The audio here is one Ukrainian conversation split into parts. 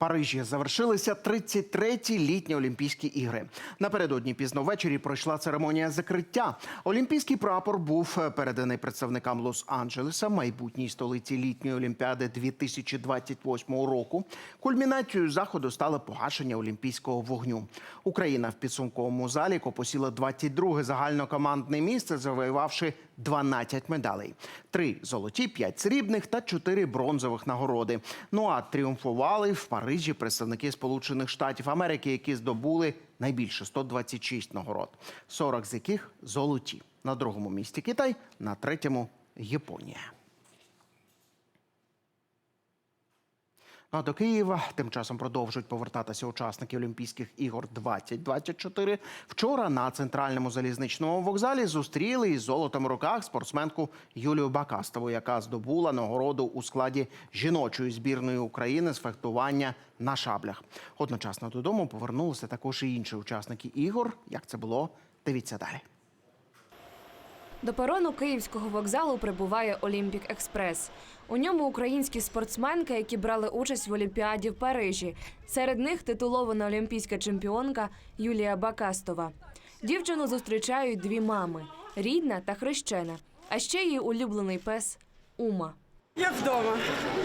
Парижі завершилися 33-ті літні Олімпійські ігри. Напередодні пізно ввечері пройшла церемонія закриття. Олімпійський прапор був е, переданий представникам Лос-Анджелеса, майбутній столиці літньої олімпіади 2028 року. Кульмінацією заходу стало погашення олімпійського вогню. Україна в підсумковому заліку посіла 22-ге загальнокомандне місце, завоювавши 12 медалей: три золоті, п'ять срібних та чотири бронзових нагороди. Ну а тріумфували в Парижі представники Сполучених Штатів Америки, які здобули найбільше 126 нагород, 40 з яких золоті. На другому місці Китай, на третьому Японія. А до Києва тим часом продовжують повертатися учасники Олімпійських ігор 2024. Вчора на центральному залізничному вокзалі зустріли із золотом в руках спортсменку Юлію Бакастову, яка здобула нагороду у складі жіночої збірної України з фехтування на шаблях. Одночасно додому повернулися також і інші учасники ігор. Як це було? Дивіться далі. До перону київського вокзалу прибуває Олімпік Експрес. У ньому українські спортсменки, які брали участь в Олімпіаді в Парижі. Серед них титулована олімпійська чемпіонка Юлія Бакастова. Дівчину зустрічають дві мами рідна та хрещена, а ще її улюблений пес Ума. Я вдома.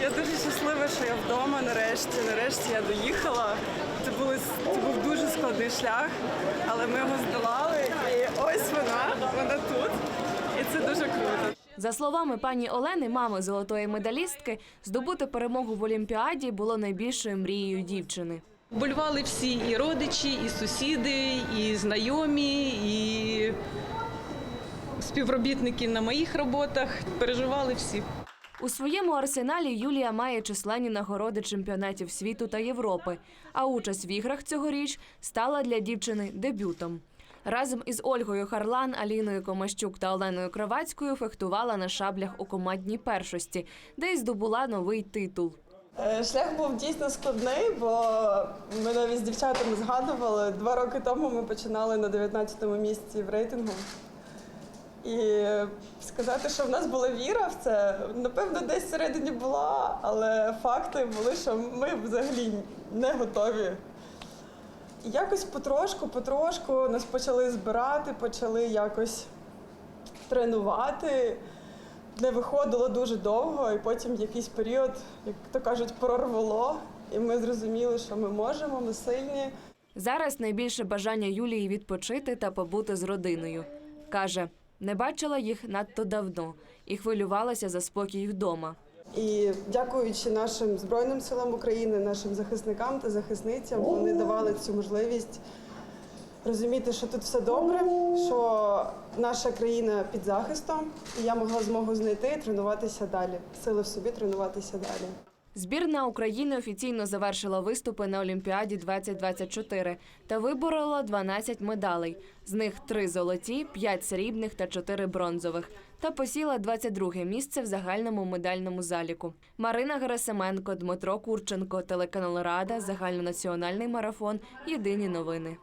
Я дуже щаслива, що я вдома. Нарешті, нарешті я доїхала. Це були був дуже складний шлях, але ми його здолали. І ось вона, вона тут. І це дуже круто. За словами пані Олени, мами золотої медалістки, здобути перемогу в Олімпіаді було найбільшою мрією дівчини. Болювали всі і родичі, і сусіди, і знайомі, і співробітники на моїх роботах. Переживали всі. У своєму арсеналі Юлія має численні нагороди чемпіонатів світу та Європи. А участь в іграх цьогоріч стала для дівчини дебютом. Разом із Ольгою Харлан, Аліною Комащук та Оленою Кравацькою фехтувала на шаблях у командній першості, де й здобула новий титул. Е, Шлях був дійсно складний, бо ми навіть з дівчатами згадували. Два роки тому ми починали на 19-му місці в рейтингу. І сказати, що в нас була віра в це, напевно, десь всередині була, але факти були, що ми взагалі не готові. Якось потрошку, потрошку нас почали збирати, почали якось тренувати. Не виходило дуже довго, і потім якийсь період, як то кажуть, прорвало, і ми зрозуміли, що ми можемо, ми сильні. Зараз найбільше бажання Юлії відпочити та побути з родиною. Каже, не бачила їх надто давно і хвилювалася за спокій вдома. І дякуючи нашим Збройним силам України, нашим захисникам та захисницям, вони давали цю можливість розуміти, що тут все добре, що наша країна під захистом, і я могла змогу знайти і тренуватися далі. Сили в собі тренуватися далі. Збірна України офіційно завершила виступи на Олімпіаді 2024 та виборола 12 медалей. З них 3 золоті, 5 срібних та 4 бронзових. Та посіла 22 місце в загальному медальному заліку. Марина Герасименко, Дмитро Курченко, телеканал Рада, загальнонаціональний марафон. Єдині новини.